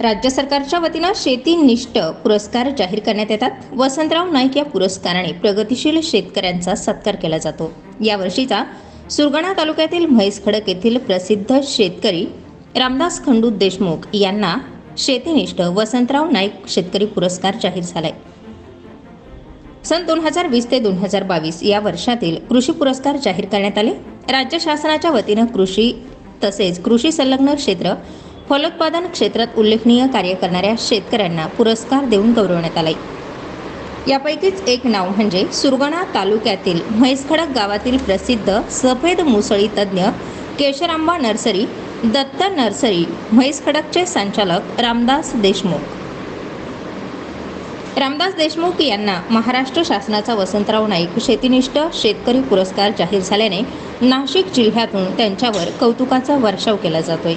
राज्य सरकारच्या वतीनं शेतीनिष्ठ पुरस्कार जाहीर करण्यात येतात. वसंतराव नाईक या पुरस्काराने प्रगतिशील शेतकऱ्यांचा सत्कार केला जातो. यावर्षीचा सुरगाणा तालुक्यातील म्हैस खडक येथील प्रसिद्ध शेतकरी रामदास खंडू देशमुख यांना शेतीनिष्ठ वसंतराव नाईक शेतकरी पुरस्कार जाहीर झालाय. सन दोन हजार वीस ते दोन हजार बावीस या वर्षातील कृषी पुरस्कार जाहीर करण्यात आले. राज्य शासनाच्या वतीनं कृषी तसेच कृषी संलग्न क्षेत्र फलोत्पादन क्षेत्रात उल्लेखनीय कार्य करणाऱ्या शेतकऱ्यांना पुरस्कार देऊन गौरवण्यात आलाय. यापैकीच एक नाव म्हणजे सुरगाणा तालुक्यातील म्हैसखडक गावातील प्रसिद्ध सफेद मुसळी तज्ज्ञ केशरांबा नर्सरी दत्त नर्सरी म्हैसखडकचे संचालक रामदास देशमुख. रामदास देशमुख यांना महाराष्ट्र शासनाचा वसंतराव नाईक शेतीनिष्ठ शेतकरी पुरस्कार जाहीर झाल्याने नाशिक जिल्ह्यातून त्यांच्यावर कौतुकाचा वर्षाव केला जातोय.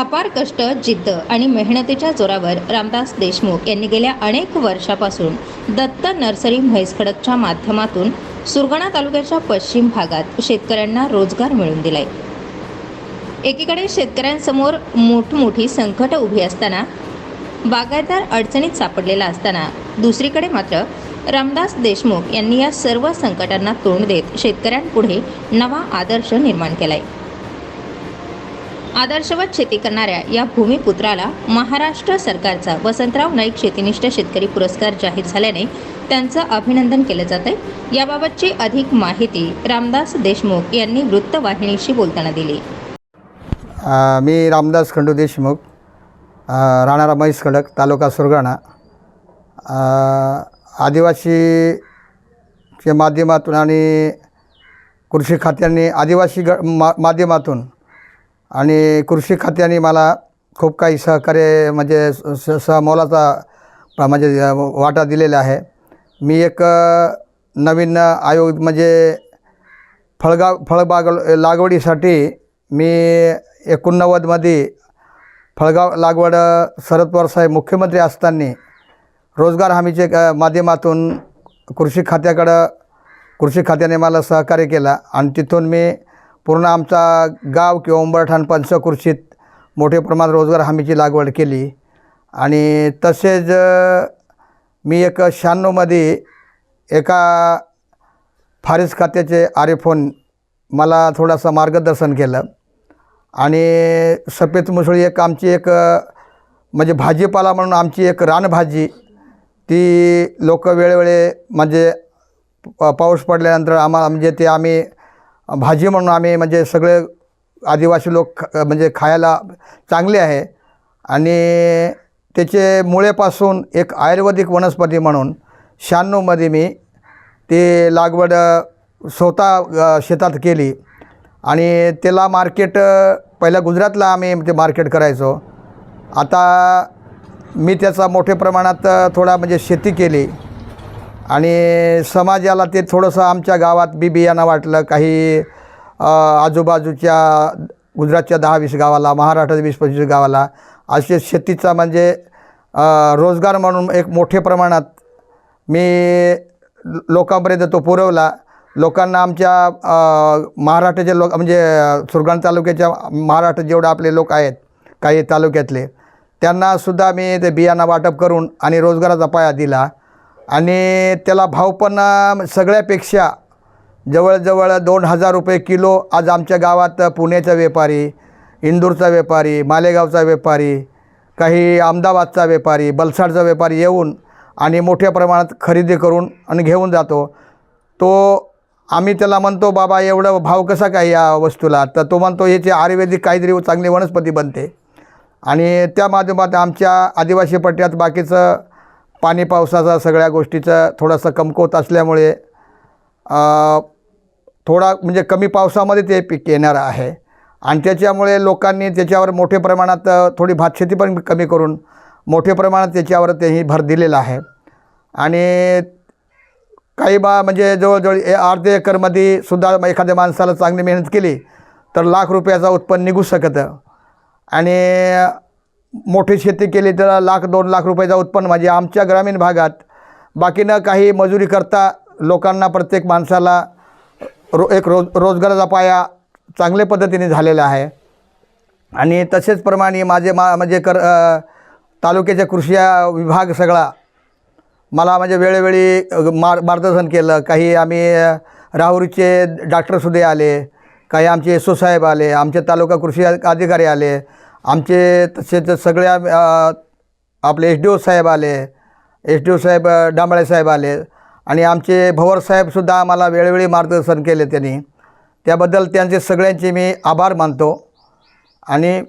अपार कष्ट जिद्द आणि मेहनतीच्या जोरावर रामदास देशमुख यांनी गेल्या अनेक वर्षापासून दत्त नर्सरी म्हैसखडकच्या माध्यमातून सुरगाणा तालुक्याच्या पश्चिम भागात शेतकऱ्यांना रोजगार मिळवून दिलाय. एकीकडे शेतकऱ्यांसमोर मोठमोठी संकट उभी असताना बागायतदार अडचणीत सापडलेला असताना दुसरीकडे मात्र रामदास देशमुख यांनी या सर्व संकटांना तोंड देत शेतकऱ्यांपुढे नवा आदर्श निर्माण केलाय. आदर्शवत शेती करणाऱ्या या भूमिपुत्राला महाराष्ट्र सरकारचा वसंतराव नाईक शेतीनिष्ठ शेतकरी पुरस्कार जाहीर झाल्याने त्यांचं अभिनंदन केलं जात आहे. याबाबतची अधिक माहिती रामदास देशमुख यांनी वृत्तवाहिनीशी बोलताना दिली. मी रामदास खंडू देशमुख राणा राहणारा खडक तालुका सुरगाणा. आदिवासीच्या माध्यमातून आणि कृषी खात्याने आदिवासी ग मा माध्यमातून आणि कृषी खात्याने मला खूप काही सहकार्य म्हणजे स सहमोलाचा म्हणजे वाटा दिलेला आहे. मी एक नवीन आयोग म्हणजे फळगाव फळबाग लागवडीसाठी मी एकोणनव्वदमध्ये फळगाव लागवड शरद पवार साहेब मुख्यमंत्री असताना रोजगार हमीचे माध्यमातून कृषी खात्याकडं कृषी खात्याने मला सहकार्य केला. आणि तिथून मी पूर्ण आमचा गाव किंवा उंबरठाण पंचकृषीत मोठ्या प्रमाणात रोजगार हमीची लागवड केली. आणि तसेच मी एक शहाण्णवमध्ये एका फारिस खात्याचे आरेफोन मला थोडासा मार्गदर्शन केलं. आणि सफेद मुसळी एक आमची एक म्हणजे भाजीपाला म्हणून आमची एक रानभाजी ती लोक वेळोवेळी म्हणजे पाऊस पडल्यानंतर आम्हाला म्हणजे ते आम्ही भाजी म्हणून आम्ही म्हणजे सगळे आदिवासी लोक ख म्हणजे खायला चांगले आहे. आणि त्याचे मुळेपासून एक आयुर्वेदिक वनस्पती म्हणून शहाण्णवमध्ये मी ते लागवड स्वतः शेतात केली. आणि त्याला मार्केट पहिल्या गुजरातला आम्ही ते मार्केट करायचो. आता मी त्याचा मोठ्या प्रमाणात थोडा म्हणजे शेती केली. आणि समाजाला ते थोडंसं आमच्या गावात बी बियाणं वाटलं काही आजूबाजूच्या गुजरातच्या दहा वीस गावाला महाराष्ट्राच्या वीस पंचवीस गावाला असे शेतीचा म्हणजे रोजगार म्हणून एक मोठ्या प्रमाणात मी लोकांपर्यंत तो पुरवला. लोकांना आमच्या महाराष्ट्राचे लोक म्हणजे सुरगाण तालुक्याच्या महाराष्ट्र जेवढे आपले लोक आहेत काही तालुक्यातले त्यांनासुद्धा मी ते बियाणं वाटप करून आणि रोजगाराचा पाया दिला. आणि त्याला भाव पण सगळ्यापेक्षा जवळजवळ दोन हजार रुपये किलो आज आमच्या गावात पुण्याचा व्यापारी इंदूरचा व्यापारी मालेगावचा व्यापारी काही अहमदाबादचा व्यापारी बलसाडचा व्यापारी येऊन आणि मोठ्या प्रमाणात खरेदी करून आणि घेऊन जातो. तो आम्ही त्याला म्हणतो बाबा एवढं भाव कसा काय या वस्तूला? तर तो म्हणतो याची आयुर्वेदिक काहीतरी चांगली वनस्पती बनते. आणि त्या माध्यमात आमच्या आदिवासी पट्ट्यात बाकीचं पाणी पावसाचा सगळ्या गोष्टीचं थोडंसं कमकुवत असल्यामुळे थोडा म्हणजे कमी पावसामध्ये ते पीक येणार आहे. आणि त्याच्यामुळे लोकांनी त्याच्यावर मोठ्या प्रमाणात थोडी भातशेती पण कमी करून मोठ्या प्रमाणात त्याच्यावर तेही भर दिलेला आहे. आणि काही बा म्हणजे जवळजवळ ए अर्धे एकरमध्ये सुद्धा मग एखाद्या माणसाला चांगली मेहनत केली तर लाख रुपयाचा उत्पन्न निघू शकतं. आणि मोठी शेती केली तर लाख दोन लाख रुपयाचा उत्पन्न म्हणजे आमच्या ग्रामीण भागात. बाकीनं काही मजुरी करता लोकांना प्रत्येक माणसाला रो एक रोज रोजगाराचा पाया चांगल्या पद्धतीने झालेला आहे. आणि तसेच प्रमाणे माझे मा म्हणजे कर तालुक्याच्या कृषी विभाग सगळा मला म्हणजे वेळोवेळी मार मार्गदर्शन केलं. काही आम्ही राहुरीचे डॉक्टरसुद्धा आले. काही आमचे एस साहेब आले. आमचे तालुका कृषी अधिकारी आले. आमचे तसेच सगळ्या आपले एस डी ओ साहेब आले एस डी ओ साहेब डांबळे साहेब आले आणि आमचे भवर साहेबसुद्धा आम्हाला वेळोवेळी मार्गदर्शन केले त्यांनी. त्याबद्दल त्यांचे सगळ्यांचे मी आभार मानतो. आणि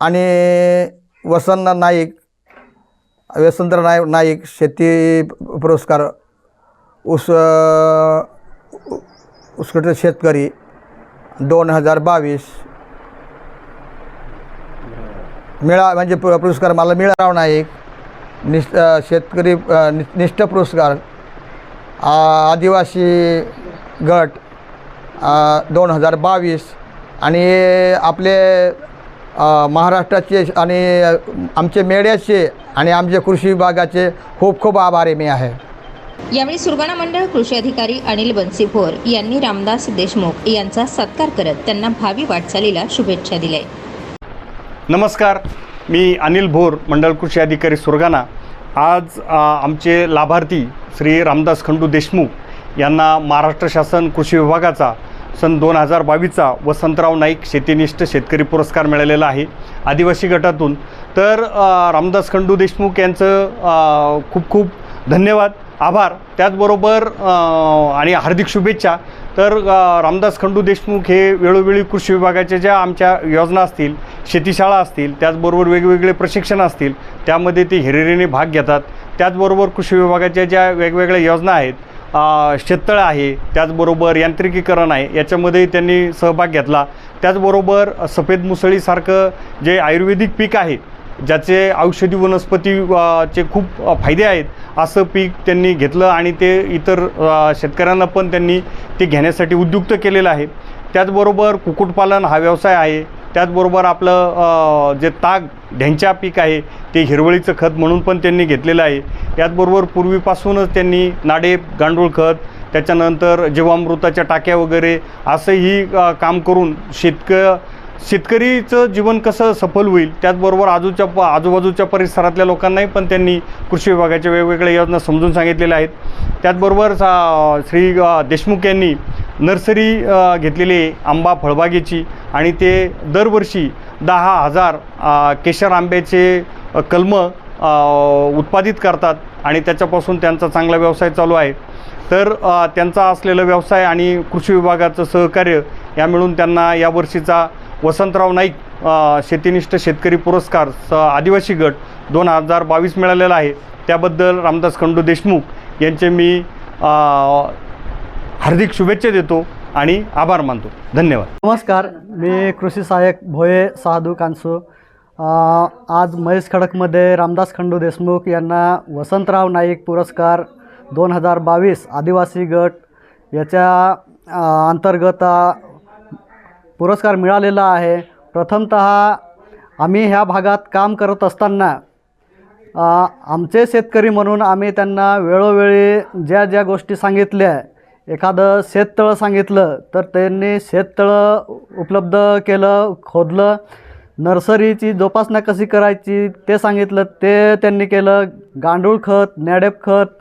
आणि वसंत नाईक वसंत नाईक नाईक शेती पुरस्कार उस उसकट शेतकरी दोन हजार बावीस मिळा म्हणजे पु पुरस्कार मला मिळाव नाईक निष्ठ शेतकरी नि- निष्ठ पुरस्कार. आदिवासी गट दोन हजार बावीस. आणि आपले महाराष्ट्राचे आणि आमचे मेड्याचे आणि आमचे कृषी विभागाचे खूप खूप आभारी मी आहे. यावेळी सुरगाणा मंडळ कृषी अधिकारी अनिल बनसी भोर यांनी रामदास देशमुख यांचा सत्कार करत त्यांना भावी वाटचालीला शुभेच्छा दिल्या. नमस्कार. मी अनिल भोर मंडळ कृषी अधिकारी सुरगाणा. आज आमचे लाभार्थी श्री रामदास खंडू देशमुख यांना महाराष्ट्र शासन कृषी विभागाचा सन दोन हजार बावीसचा वसंतराव नाईक शेतीनिष्ठ शेतकरी पुरस्कार मिळालेला आहे आदिवासी गटातून. तर रामदास खंडू देशमुख यांचं खूप खूप धन्यवाद. आभार. त्याचबरोबर आणि हार्दिक शुभेच्छा. तर रामदास खंडू देशमुख हे वेळोवेळी कृषी विभागाच्या ज्या आमच्या योजना असतील शेतीशाळा असतील त्याचबरोबर वेगवेगळे प्रशिक्षण असतील त्यामध्ये ते हिरिरीने भाग घेतात. त्याचबरोबर कृषी विभागाच्या ज्या वेगवेगळ्या योजना आहेत शेततळ शेततळं आहे त्याचबरोबर यांत्रिकीकरण आहे याच्यामध्ये त्यांनी सहभाग घेतला. त्याचबरोबर सफेद मुसळीसारखं जे आयुर्वेदिक पीक आहे ज्याचे औषधी वनस्पती चे खूप फायदे आहेत असं पीक त्यांनी घेतलं आणि ते इतर शेतकऱ्यांना पण त्यांनी ते घेण्यासाठी उद्युक्त केलेलं आहे. त्याचबरोबर कुक्कुटपालन हा व्यवसाय आहे. त्याचबरोबर आपलं जे ताग ढ्यांच्या पीक आहे ते हिरवळीचं खत म्हणून पण त्यांनी घेतलेलं आहे. त्याचबरोबर पूर्वीपासूनच त्यांनी नाडेप गांडूळ खत त्याच्यानंतर जीवामृताच्या टाक्या वगैरे असंही काम करून शेतक शेतकरीचं जीवन कसं सफल होईल त्याचबरोबर आजूच्या प आजूबाजूच्या परिसरातल्या लोकांनाही पण त्यांनी कृषी विभागाच्या वेगवेगळ्या योजना समजून सांगितलेल्या आहेत. त्याचबरोबर सा- श्री देशमुख यांनी नर्सरी घेतलेली आहे आंबा फळबागेची आणि ते दरवर्षी दहा हजार केशर आंब्याचे कलमं उत्पादित करतात आणि त्याच्यापासून त्यांचा चांगला व्यवसाय चालू आहे. तर त्यांचा असलेला व्यवसाय आणि कृषी विभागाचं सहकार्य या मिळून त्यांना यावर्षीचा वसंतराव नाईक शेतीनिष्ठ शेतकरी पुरस्कार स आदिवासी गट दोन हजार बावीस मिळालेला आहे. त्याबद्दल रामदास खंडू देशमुख यांचे मी हार्दिक शुभेच्छा देतो आणि आभार मानतो. धन्यवाद. नमस्कार मी कृषी सहाय्यक भोये साधू कांसू. आज महेश खडकमध्ये रामदास खंडू देशमुख यांना वसंतराव नाईक पुरस्कार दोन हजार बावीस आदिवासी गट याच्या अंतर्गत पुरस्कार मिळालेला आहे. प्रथमत आम्ही ह्या भागात काम करत असताना आमचे शेतकरी म्हणून आम्ही त्यांना वेळोवेळी ज्या ज्या गोष्टी सांगितल्या एखादं शेततळं सांगितलं तर त्यांनी शेततळं उपलब्ध केलं खोदलं नर्सरीची जोपासना कशी करायची ते सांगितलं ते त्यांनी केलं गांडूळ खत नॅडेप खत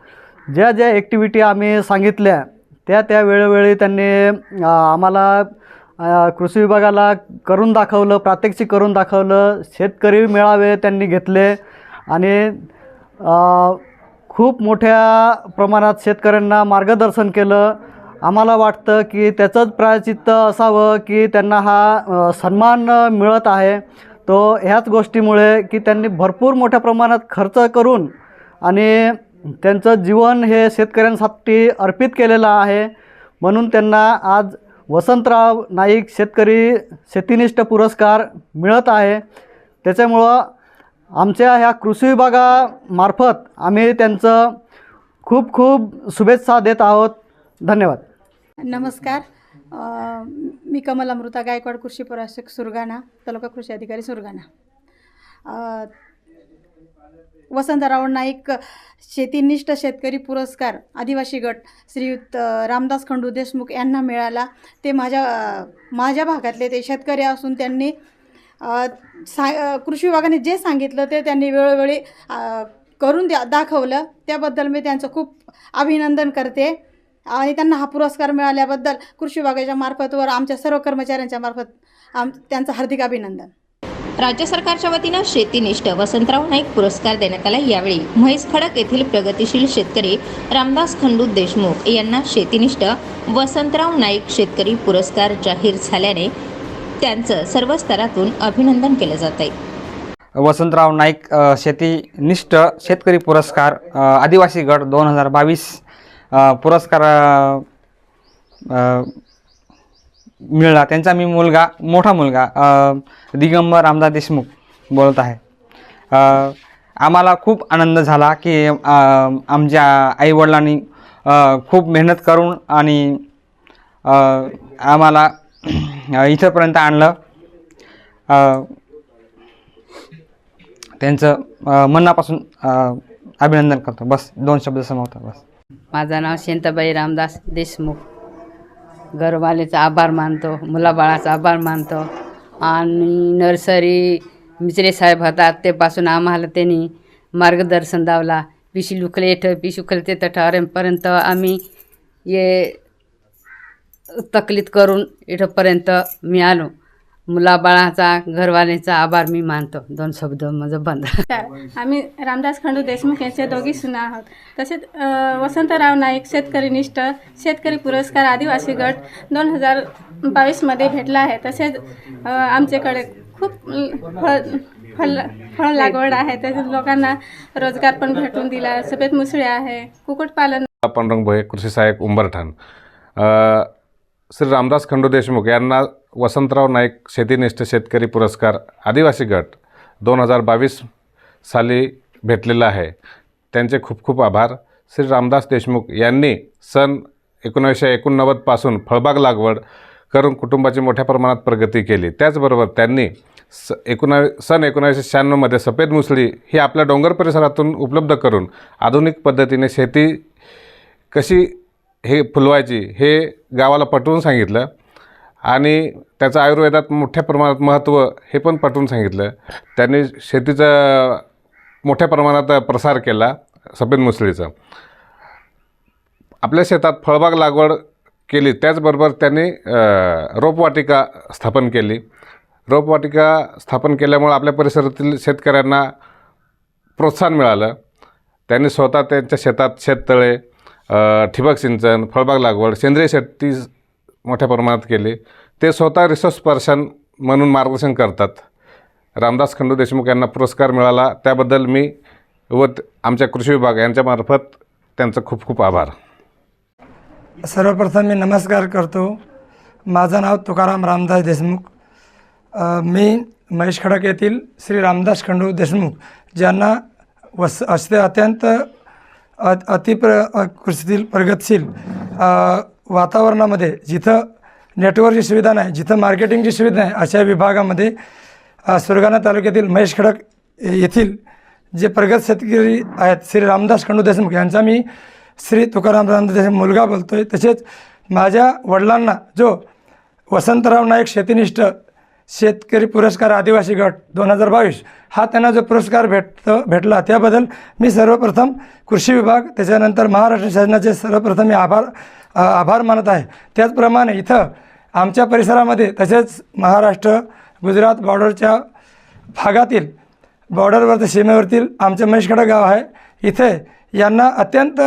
ज्या ज्या ॲक्टिव्हिटी आम्ही सांगितल्या त्या त्या वेळोवेळी त्यांनी आम्हाला कृषी विभागाला करून दाखवलं प्रात्यक्षिक करून दाखवलं शेतकरी मेळावे त्यांनी घेतले आणि खूप मोठ्या प्रमाणात शेतकऱ्यांना मार्गदर्शन केलं. आम्हाला वाटतं की त्याचंच प्रायचित्त असावं की त्यांना हा सन्मान मिळत आहे. तो ह्याच गोष्टीमुळे की त्यांनी भरपूर मोठ्या प्रमाणात खर्च करून आणि त्यांचं जीवन हे शेतकऱ्यांसाठी अर्पित केलेलं आहे. म्हणून त्यांना आज वसंतराव नाईक शेतकरी शेतीनिष्ठ पुरस्कार मिळत आहे. त्याच्यामुळं आमच्या ह्या कृषी विभागामार्फत आम्ही त्यांचं खूप खूप शुभेच्छा देत आहोत. धन्यवाद. नमस्कार. मी कमल अमृता गायकवाड कृषी प्रशासक सुरगाणा तालुका कृषी अधिकारी सुरगाणा. वसंतराव नाईक शेतीनिष्ठ शेतकरी पुरस्कार आदिवासी गट श्रीयुत रामदास खंडू देशमुख यांना मिळाला. ते माझ्या माझ्या भागातले ते शेतकरी असून त्यांनी सा कृषी विभागाने जे सांगितलं ते त्यांनी वेळोवेळी करून द्या दाखवलं. त्याबद्दल मी त्यांचं खूप अभिनंदन करते. आणि त्यांना हा पुरस्कार मिळाल्याबद्दल कृषी विभागाच्या मार्फत वर आमच्या सर्व कर्मचाऱ्यांच्या मार्फत आम त्यांचं हार्दिक अभिनंदन. राज्य सरकारच्या वतीनं शेतीनिष्ठ वसंतराव नाईक पुरस्कार देण्यात आला. यावेळी म्हैस खडक येथील प्रगतिशील शेतकरी रामदास खंडू देशमुख यांना शेतीनिष्ठ वसंतराव नाईक शेतकरी पुरस्कार जाहीर झाल्याने त्यांचं सर्व स्तरातून अभिनंदन केलं जात आहे वसंतराव नाईक शेतीनिष्ठ शेतकरी पुरस्कार आदिवासी गट दोन हजार बावीस पुरस्कार मिळाला. त्यांचा मी मुलगा मोठा मुलगा दिगंबर रामदास देशमुख बोलत आहे. आम्हाला खूप आनंद झाला की आमच्या आईवडिलांनी खूप मेहनत करून आणि आम्हाला इथंपर्यंत आणलं. त्यांचं मनापासून अभिनंदन करतो. बस दोन शब्द समोर बस. माझं नाव शेंताबाई रामदास देशमुख. घरवालेचा आभार मानतो मुलाबाळाचा आभार मानतो. आणि नर्सरी मिचरे साहेब होतात तेपासून आम्हाला त्यांनी मार्गदर्शन दावला. पिशी लुकले ठ पिशू खलते ठरेपर्यंत आम्ही ये तकलीत करून इथंपर्यंत मी आलो. मुलाबाळाचा घरवाल्याचा आभार मी मानतो. दोन शब्द माझं बंद. आम्ही रामदास खंडू देशमुख यांचे दोघी सुना आहोत. तसेच वसंतराव नाईक शेतकरी निष्ठ शेतकरी पुरस्कार आदिवासी गट दोन हजार बावीसमध्ये भेटला आहे. तसेच आमच्याकडे खूप फळ फळ फळ लागवड आहे. तसेच लोकांना रोजगार पण भेटून दिला. सफेद मुसळे आहे. कुक्कुटपालन पांडुरंग भोये कृषी सहाय्यक उंबरठाण. श्री रामदास खंडू देशमुख यांना वसंतराव नाईक शेतीनिष्ठ शेतकरी पुरस्कार आदिवासी गट दोन हजार बावीस साली भेटलेला आहे. त्यांचे खूप खूप आभार. श्री रामदास देशमुख यांनी सन एकोणीसशे एकोणनव्वदपासून फळबाग लागवड करून कुटुंबाची मोठ्या प्रमाणात प्रगती केली. त्याचबरोबर त्यांनी स एकोणा सन एकोणीसशे शहाण्णवमध्ये सफेद मुसळी ही आपल्या डोंगर परिसरातून उपलब्ध करून आधुनिक पद्धतीने शेती कशी हे फुलवायची हे गावाला पटवून सांगितलं. आणि त्याचं आयुर्वेदात मोठ्या प्रमाणात महत्त्व हे पण पटवून सांगितलं. त्यांनी शेतीचा मोठ्या प्रमाणात प्रसार केला सफेद मुसळीचा. आपल्या शेतात फळबाग लागवड केली त्याचबरोबर त्यांनी रोपवाटिका स्थापन केली. रोपवाटिका स्थापन केल्यामुळं आपल्या परिसरातील शेतकऱ्यांना प्रोत्साहन मिळालं. त्यांनी स्वतः त्यांच्या शेतात शेततळे ठिबक सिंचन फळबाग लागवड सेंद्रिय शेती मोठ्या प्रमाणात केले. ते स्वतः रिसर्च पर्सन म्हणून मार्गदर्शन करतात. रामदास खंडू देशमुख यांना पुरस्कार मिळाला. त्याबद्दल मी व त- आमच्या कृषी विभाग यांच्यामार्फत त्यांचं खूप खूप आभार. सर्वप्रथम मी नमस्कार करतो. माझं नाव तुकाराम रामदास देशमुख. मी महेश खडक येथील श्री रामदास खंडू देशमुख ज्यांना वस असे अत्यंत अ अतिप्र कृषीतील प्रगतशील वातावरणामध्ये जिथं नेटवर्कची सुविधा नाही जिथं मार्केटिंगची सुविधा नाही अशा विभागामध्ये सुरगाणा तालुक्यातील महेश खडक येथील जे प्रगत शेतकरी आहेत श्री रामदास खंडू देशमुख यांचा मी श्री तुकाराम रामदास देशमुख मुलगा बोलतो आहे तसेच माझ्या वडिलांना जो वसंतराव नाईक शेतीनिष्ठ शेतकरी पुरस्कार आदिवासी गट दोन हजार बावीस. हा त्यांना जो पुरस्कार भेट भेटला त्याबद्दल मी सर्वप्रथम कृषी विभाग त्याच्यानंतर महाराष्ट्र शासनाचे सर्वप्रथम मी आभार आभार मानत आहे. त्याचप्रमाणे इथं आमच्या परिसरामध्ये तसेच महाराष्ट्र गुजरात बॉर्डरच्या भागातील बॉर्डरवरती सीमेवरतील आमचे महेशखडा गाव आहे. इथे यांना अत्यंत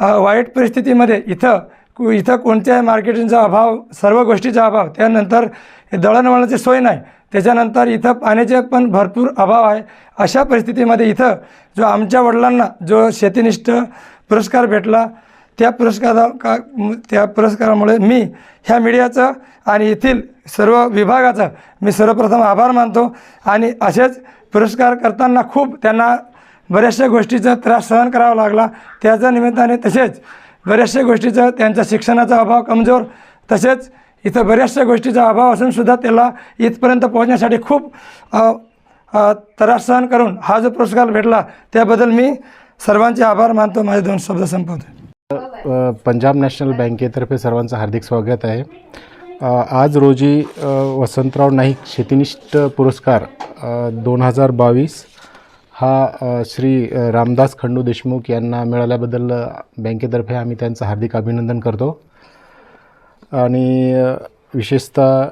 वाईट परिस्थितीमध्ये इथं कु इथं कोणत्याही मार्केटिंगचा अभाव सर्व गोष्टीचा अभाव त्यानंतर दळणवळणाची सोय नाही. त्याच्यानंतर इथं पाण्याचे पण भरपूर अभाव आहे. अशा परिस्थितीमध्ये इथं जो आमच्या वडिलांना जो शेतीनिष्ठ पुरस्कार भेटला त्या पुरस्कारा का त्या पुरस्कारामुळे मी ह्या मीडियाचं आणि येथील सर्व विभागाचं मी सर्वप्रथम आभार मानतो. आणि असेच पुरस्कार करताना खूप त्यांना बऱ्याचशा गोष्टीचा त्रास सहन करावा लागला. त्याच्या निमित्ताने तसेच बऱ्याचशा गोष्टीचं त्यांचा शिक्षणाचा अभाव कमजोर तसेच इथं बऱ्याचशा गोष्टीचा अभाव असूनसुद्धा त्याला इथपर्यंत पोहोचण्यासाठी खूप त्रास सहन करून हा जो पुरस्कार भेटला त्याबद्दल मी सर्वांचे आभार मानतो. माझे दोन शब्द संपवतो पंजाब नॅशनल बँकेतर्फे सर्वांचं हार्दिक स्वागत आहे. आज रोजी वसंतराव नाईक शेतीनिष्ठ पुरस्कार दोन हजार बावीस हा श्री रामदास खंडू देशमुख यांना मिळाल्याबद्दल बँकेतर्फे आम्ही त्यांचं हार्दिक अभिनंदन करतो. आणि विशेषतः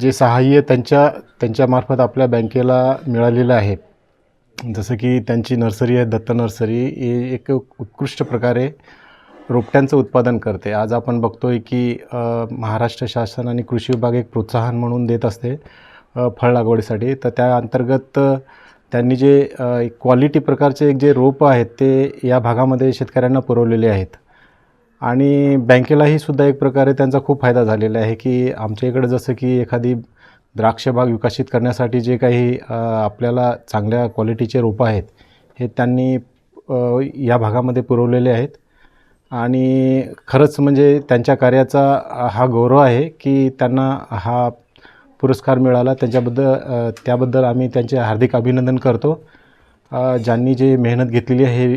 जे सहाय्य त्यांच्या त्यांच्यामार्फत आपल्या बँकेला मिळालेलं आहे. जसं की त्यांची नर्सरी आहे दत्त नर्सरी ही एक उत्कृष्ट प्रकारे रोपट्यांचं उत्पादन करते. आज आपण बघतो आहे की महाराष्ट्र शासन आणि कृषी विभाग एक प्रोत्साहन म्हणून देत असते फळ लागवडीसाठी तर त्या अंतर्गत त्यांनी जे क्वालिटी प्रकारचे एक जे रोपं आहेत ते या भागामध्ये शेतकऱ्यांना पुरवलेले आहेत. आणि बँकेलाही सुद्धा एक प्रकारे त्यांचा खूप फायदा झालेला आहे की आमच्या इकडं जसं की एखादी द्राक्ष बाग विकसित करण्यासाठी जे काही आपल्याला चांगल्या क्वालिटीचे रोपं आहेत हे त्यांनी या भागामध्ये पुरवलेले आहेत. आणि खरंच म्हणजे त्यांच्या कार्याचा हा गौरव आहे की त्यांना हा पुरस्कार मिळाला. त्यांच्याबद्दल त्याबद्दल आम्ही त्यांचे हार्दिक अभिनंदन करतो. ज्यांनी जे मेहनत घेतलेली आहे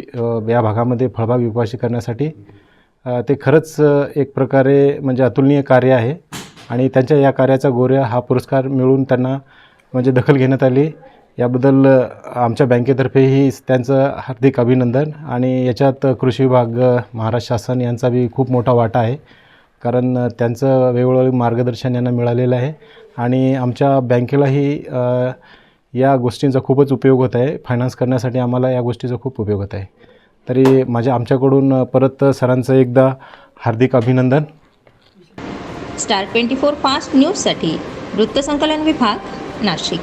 या भागामध्ये फळबाग विकाशी करण्यासाठी ते खरंच एक प्रकारे म्हणजे अतुलनीय कार्य आहे. आणि त्यांच्या या कार्याचा गोऱ्या हा पुरस्कार मिळून त्यांना म्हणजे दखल घेण्यात आली. याबद्दल आमच्या बँकेतर्फेही त्यांचं हार्दिक अभिनंदन. आणि याच्यात कृषी विभाग महाराष्ट्र शासन यांचा बी खूप मोठा वाटा आहे. कारण त्यांचं वेळोवेळी मार्गदर्शन यांना मिळालेलं आहे. आणि आमच्या बँकेलाही या गोष्टींचा खूपच उपयोग होत आहे. फायनान्स करण्यासाठी आम्हाला या गोष्टीचा खूप उपयोग होत आहे. तरी माझ्या आमच्याकडून परत सरांचं एकदा हार्दिक अभिनंदन. स्टार ट्वेंटी फोर फास्ट न्यूजसाठी वृत्तसंकलन विभाग नाशिक.